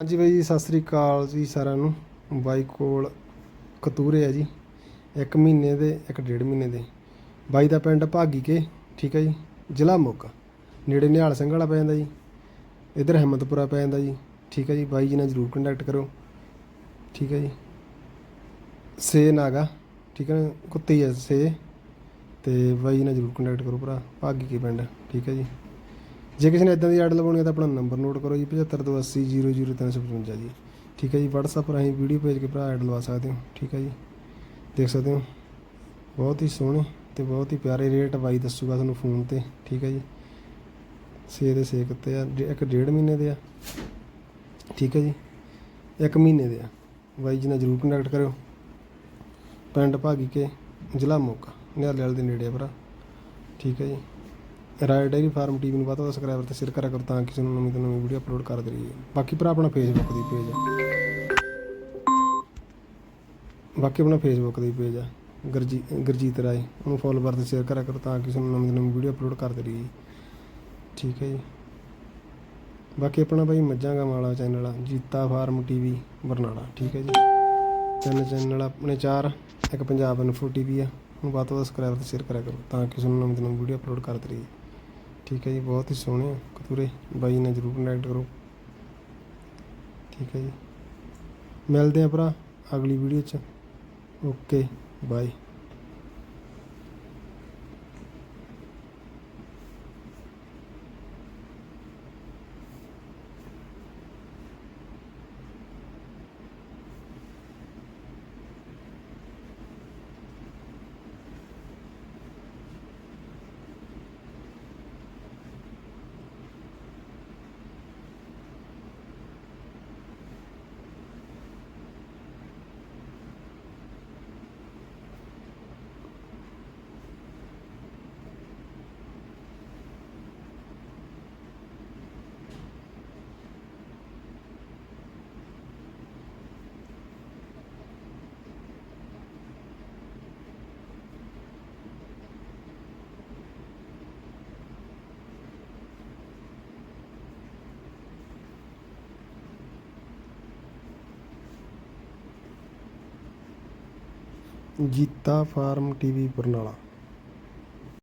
ਹਾਂਜੀ ਬਾਈ ਜੀ, ਸਤਿ ਸ੍ਰੀ ਅਕਾਲ ਜੀ ਸਾਰਿਆਂ ਨੂੰ। ਬਾਈ ਕੋਲ ਕਤੂਰੇ ਆ ਜੀ, ਇੱਕ ਮਹੀਨੇ ਦੇ, ਇੱਕ ਡੇਢ ਮਹੀਨੇ ਦੇ। ਬਾਈ ਦਾ ਪਿੰਡ ਭਾਗੀ ਕੇ, ਠੀਕ ਹੈ ਜੀ, ਜ਼ਿਲ੍ਹਾ ਮੋਗਾ। ਨੇੜੇ ਨਿਹਾਲ ਸਿੰਘ ਵਾਲਾ ਪੈ ਜਾਂਦਾ ਜੀ, ਇਧਰ ਹਿੰਮਤਪੁਰਾ ਪੈ ਜਾਂਦਾ ਜੀ, ਠੀਕ ਹੈ ਜੀ। ਬਾਈ ਜੀ ਨਾਲ ਜਰੂਰ ਕੰਟੈਕਟ ਕਰੋ, ਠੀਕ ਹੈ ਜੀ। ਸੇ ਨਾਗਾ, ਠੀਕ ਹੈ ਨਾ, ਕੁੱਤੇ ਆ ਸੇ ਤੇ ਬਾਈ ਜੀ ਨਾਲ ਜਰੂਰ ਕੰਟੈਕਟ ਕਰੋ ਭਰਾ, ਭਾਗੀ ਕੇ ਪਿੰਡ, ਠੀਕ ਹੈ ਜੀ। ਜੇ ਕਿਸੇ ਨੇ ਇਦਾਂ ਦੀ ਐਡ ਲਵਾਉਣੀ ਹੈ ਤਾਂ ਆਪਣਾ ਨੰਬਰ ਨੋਟ ਕਰੋ ਜੀ 7528000355 ਜੀ। ਠੀਕ ਹੈ ਜੀ, WhatsApp ਰਾਹੀਂ ਵੀਡੀਓ ਭੇਜ ਕੇ ਭਰਾ ਐਡ ਲਵਾ ਸਕਦੇ ਹੋ। ਠੀਕ ਹੈ ਜੀ, ਦੇਖ ਸਕਦੇ ਹੋ। ਬਹੁਤ ਹੀ ਸੋਹਣੇ ਤੇ ਬਹੁਤ ਹੀ ਪਿਆਰੇ ਰੇਟ ਬਾਈ ਦੱਸੂਗਾ ਤੁਹਾਨੂੰ ਫੋਨ ਤੇ। ਠੀਕ ਹੈ ਜੀ ਸੇ ਦੇ ਸੇ ਕੁੱਤੇ ਆ ਡੇ- ਇੱਕ ਡੇਢ ਮਹੀਨੇ ਦੇ ਆ। ਠੀਕ ਹੈ ਜੀ, ਇੱਕ ਮਹੀਨੇ ਦੇ ਆ। ਬਾਈ ਜੀ ਨਾਲ ਜਰੂਰ ਕੰਟੈਕਟ ਕਰਿਓ। ਪਿੰਡ ਭਾਗੀ ਕੇ ਜ਼ਿਲ੍ਹਾ ਮੋਗਾ ਨਿਹਾਲੇ ਵਾਲੇ ਦੇ ਨੇੜੇ ਆ ਭਰਾ। ਠੀਕ ਹੈ ਜੀ। ਰਾਇ ਡੇਰੀ ਫਾਰਮ ਟੀਵੀ ਨੂੰ ਵੱਧ ਤੋਂ ਵੱਧ ਸਬਸਕ੍ਰਾਈਬਰ ਤੇ ਸ਼ੇਅਰ ਕਰਿਆ ਕਰੋ ਤਾਂ ਕਿ ਤੁਹਾਨੂੰ ਨਵੀਂ ਤੋਂ ਨਵੀਂ ਵੀਡੀਓ ਅਪਲੋਡ ਕਰਦੇ ਰਹੀਏ। ਬਾਕੀ ਭਰਾ, ਆਪਣਾ ਫੇਸਬੁੱਕ ਦੀ ਪੇਜ ਆ। ਬਾਕੀ ਆਪਣਾ ਫੇਸਬੁੱਕ ਦੀ ਪੇਜ ਆ। ਗਰਜੀ, ਗੁਰਜੀਤ ਰਾਏ, ਉਹਨੂੰ ਫੋਲੋਵਰ ਤੇ ਸ਼ੇਅਰ ਕਰਿਆ ਕਰੋ ਤਾਂ ਕਿ ਤੁਹਾਨੂੰ ਨਵੀਂ ਤੋਂ ਨਵੀਂ ਵੀਡੀਓ ਅਪਲੋਡ ਕਰਦੇ ਰਹੀਏ। ਠੀਕ ਹੈ ਜੀ। ਬਾਕੀ ਆਪਣਾ ਭਾਈ ਮੱਝਾਂ ਗਾਵਾਂ ਵਾਲਾ ਚੈਨਲ ਆ, ਜੀਤਾ ਫਾਰਮ ਟੀਵੀ, ਬਰਨਾਲਾ। ਠੀਕ ਹੈ ਜੀ। ਤਿੰਨ ਚੈਨਲ ਆਪਣੇ ਚਾਰ, ਇੱਕ ਪੰਜਾਬ ਇਨਫੋ ਟੀਵੀ ਆ। ਉਹਨੂੰ ਵੱਧ ਤੋਂ ਵੱਧ ਸਬਸਕ੍ਰਾਈਬ ਤੇ ਸ਼ੇਅਰ ਕਰਿਆ ਕਰੋ ਤਾਂ ਕਿ ਤੁਹਾਨੂੰ ਨਵੀਂ ਤੋਂ ਨਵੀਂ ਵੀਡੀਓ ਅਪਲੋਡ ਕਰਦੇ ਰਹੀਏ। ਠੀਕ ਹੈ ਜੀ, ਬਹੁਤ ਹੀ ਸੋਹਣੇ ਆ ਕਤੂਰੇ। ਬਾਈ ਨਾਲ ਜਰੂਰ ਕੰਟੈਕਟ ਕਰੋ। ਠੀਕ ਹੈ ਜੀ। ਮਿਲਦੇ ਆ ਭਰਾ ਅਗਲੀ ਵੀਡੀਓ 'ਚ। Okay bye Jeeta farm T V Barnala.